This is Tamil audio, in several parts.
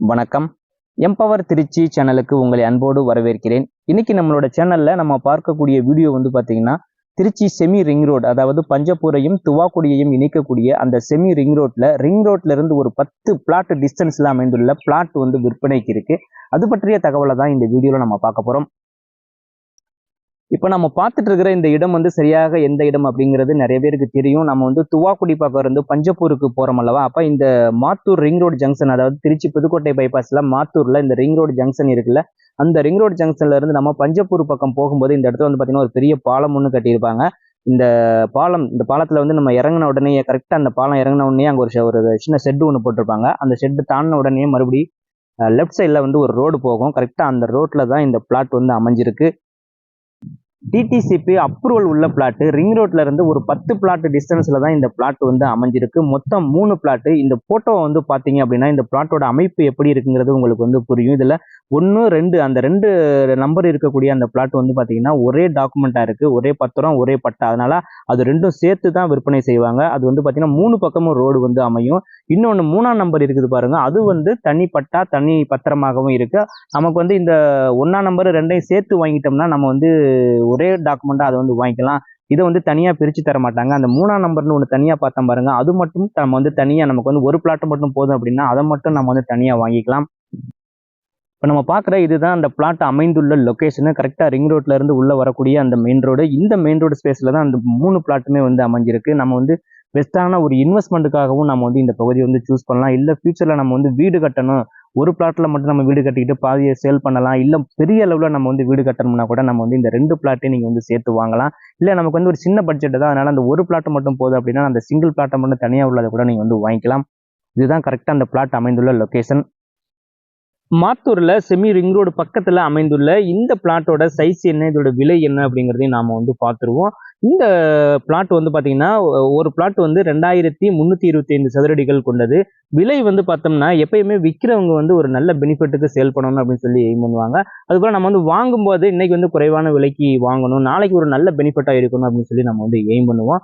வணக்கம். எம்பவர் திருச்சி சேனலுக்கு உங்களை அன்போடு வரவேற்கிறேன். இன்னைக்கு நம்மளோட சேனல்ல நம்ம பார்க்கக்கூடிய வீடியோ வந்து பாத்தீங்கன்னா திருச்சி செமி ரிங் ரோடு அதாவது பஞ்சப்பூரையும் துவாக்குடியையும் இணைக்கக்கூடிய அந்த செமி ரிங் ரோட்ல ரிங் ரோட்ல இருந்து ஒரு பத்து பிளாட் டிஸ்டன்ஸ்ல அமைந்துள்ள பிளாட் வந்து விற்பனைக்கு இருக்கு. அது பற்றிய தகவலை தான் இந்த வீடியோவில் நம்ம பார்க்க போறோம். இப்போ நம்ம பார்த்துட்டு இருக்கிற இந்த இடம் வந்து சரியாக எந்த இடம் அப்படிங்கிறது நிறைய பேருக்கு தெரியும். நம்ம வந்து துவாக்குடி பக்கம் இருந்து பஞ்சப்பூருக்கு போகிறோம் அல்லவா? அப்போ இந்த மாத்தூர் ரிங் ரோடு ஜங்ஷன் அதாவது திருச்சி புதுக்கோட்டை பைபாஸில் மாத்தூரில் இந்த ரிங் ரோடு ஜங்ஷன் இருக்குல்ல? அந்த ரிங் ரோடு ஜங்ஷன்ல இருந்து நம்ம பஞ்சப்பூர் பக்கம் போகும்போது இந்த இடத்துல வந்து பார்த்தீங்கன்னா ஒரு பெரிய பாலம் ஒன்று கட்டியிருப்பாங்க. இந்த பாலம் இந்த பாலத்தில் வந்து நம்ம இறங்கின உடனே கரெக்டாக அந்த பாலம் இறங்கின உடனே அங்கே ஒரு ஒரு சின்ன ஷெட் ஒன்று போட்டிருப்பாங்க. அந்த ஷெட்டு தாண்டின உடனே மறுபடி லெஃப்ட் சைடில் வந்து ஒரு ரோடு போகும். கரெக்டாக அந்த ரோட்டில் தான் இந்த பிளாட் வந்து அமைஞ்சிருக்கு. டிடிசிபி அப்ரூவல் உள்ள பிளாட்டு ரிங் ரோட்ல இருந்து ஒரு பத்து பிளாட் டிஸ்டன்ஸ்ல தான் இந்த பிளாட் வந்து அமைஞ்சிருக்கு. மொத்தம் மூணு பிளாட் இந்த போட்டோ வந்து பாத்தீங்க அப்படின்னா இந்த பிளாட்டோட அமைப்பு எப்படி இருக்குங்கிறது உங்களுக்கு வந்து புரியும். இதுல ஒன்று ரெண்டு அந்த ரெண்டு நம்பர் இருக்கக்கூடிய அந்த பிளாட் வந்து பார்த்தீங்கன்னா ஒரே டாக்குமெண்ட்டாக இருக்கு. ஒரே பத்திரம் ஒரே பட்டா. அதனால அது ரெண்டும் சேர்த்து தான் விற்பனை செய்வாங்க. அது வந்து பார்த்தீங்கன்னா மூணு பக்கமும் ரோடு வந்து அமையும். இன்னொன்று மூணாம் நம்பர் இருக்குது பாருங்க. அது வந்து தனி பட்டா தனி பத்திரமாகவும் இருக்குது நமக்கு வந்து இந்த ஒன்றாம் நம்பர் ரெண்டையும் சேர்த்து வாங்கிட்டோம்னா நம்ம வந்து ஒரே டாக்குமெண்ட்டாக அதை வந்து வாங்கிக்கலாம். இதை வந்து தனியாக பிரித்து தர மாட்டாங்க. அந்த மூணாம் நம்பர்னு ஒன்று தனியாக பார்த்தோம் பாருங்க. அது மட்டும் நம்ம வந்து தனியாக நமக்கு வந்து ஒரு பிளாட் மட்டும் போதும் அப்படின்னா அதை மட்டும் நம்ம வந்து தனியாக வாங்கிக்கலாம். இப்போ நம்ம பார்க்குற இதுதான் அந்த பிளாட் அமைந்துள்ள லொக்கேஷனு கரெக்டாக ரிங் ரோட்ல இருந்து உள்ளே வரக்கூடிய அந்த மெயின் ரோடு இந்த மெயின் ரோடு ஸ்பேஸில் தான் அந்த மூணு பிளாட்டுமே வந்து அமைஞ்சிருக்கு. நம்ம வந்து பெஸ்ட்டான ஒரு இன்வெஸ்ட்மெண்ட்டுக்காகவும் நம்ம வந்து இந்த பகுதியை வந்து சூஸ் பண்ணலாம். இல்லை ஃபியூச்சரில் நம்ம வந்து வீடு கட்டணும். ஒரு பிளாட்டில் மட்டும் நம்ம வீடு கட்டிக்கிட்டு பாதியை சேல் பண்ணலாம். இல்லை பெரிய அளவில் நம்ம வந்து வீடு கட்டணும்னா கூட நம்ம வந்து இந்த ரெண்டு பிளாட்டையும் நீங்கள் வந்து சேர்த்து வாங்கலாம். இல்லை நமக்கு வந்து ஒரு சின்ன பட்ஜெட் தான். அதனால் அந்த ஒரு பிளாட் மட்டும் போதும் அப்படின்னா அந்த சிங்கிள் பிளாட்டை மட்டும் தனியாக உள்ளதை கூட நீங்கள் வந்து வாங்கிக்கலாம். இதுதான் கரெக்டாக அந்த பிளாட் அமைந்துள்ள லொக்கேஷன் மாத்தூரில் செமி ரிங் ரோடு பக்கத்தில் அமைந்துள்ள இந்த பிளாட்டோட சைஸ் என்ன? இதோட விலை என்ன அப்படிங்கிறதையும் நாம் வந்து பார்த்துருவோம். இந்த பிளாட் வந்து பார்த்தீங்கன்னா ஒரு பிளாட் வந்து ரெண்டாயிரத்தி முந்நூற்றி இருபத்தி ஐந்து சதுரடிகள் கொண்டது. விலை வந்து பார்த்தோம்னா எப்பயுமே விற்கிறவங்க வந்து ஒரு நல்ல பெனிஃபிட்டுக்கு சேல் பண்ணணும் அப்படின்னு சொல்லி எய்ம் பண்ணுவாங்க. அதுபோல் நம்ம வந்து வாங்கும்போது இன்னைக்கு வந்து குறைவான விலைக்கு வாங்கணும். நாளைக்கு ஒரு நல்ல பெனிஃபிட்டாக இருக்கணும் அப்படின்னு சொல்லி நம்ம வந்து எய்ம் பண்ணுவோம்.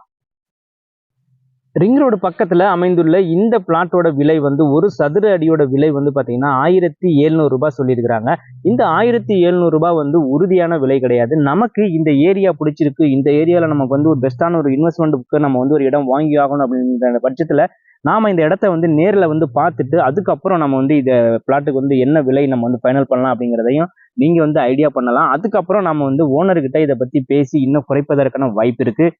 ரிங் ரோடு பக்கத்தில் அமைந்துள்ள இந்த பிளாட்டோட விலை வந்து ஒரு சதுர அடியோட விலை வந்து பார்த்தீங்கன்னா ஆயிரத்தி எழுநூறுபா சொல்லியிருக்கிறாங்க. இந்த ஆயிரத்தி எழுநூறுபா வந்து உறுதியான விலை கிடையாது. நமக்கு இந்த ஏரியா பிடிச்சிருக்கு. இந்த ஏரியாவில் நமக்கு வந்து ஒரு பெஸ்ட்டான ஒரு இன்வெஸ்ட்மெண்ட்டுக்கு நம்ம வந்து ஒரு இடம் வாங்கி ஆகணும் அப்படின்ற பட்சத்தில் நாம் இந்த இடத்த வந்து நேரில் வந்து பார்த்துட்டு அதுக்கப்புறம் நம்ம வந்து இந்த பிளாட்டுக்கு வந்து என்ன விலை நம்ம வந்து ஃபைனல் பண்ணலாம் அப்படிங்கிறதையும் நீங்கள் வந்து ஐடியா பண்ணலாம். அதுக்கப்புறம் நம்ம வந்து ஓனர்கிட்ட இதை பற்றி பேசி இன்னும் குறைப்பதற்கான வாய்ப்பு இருக்குது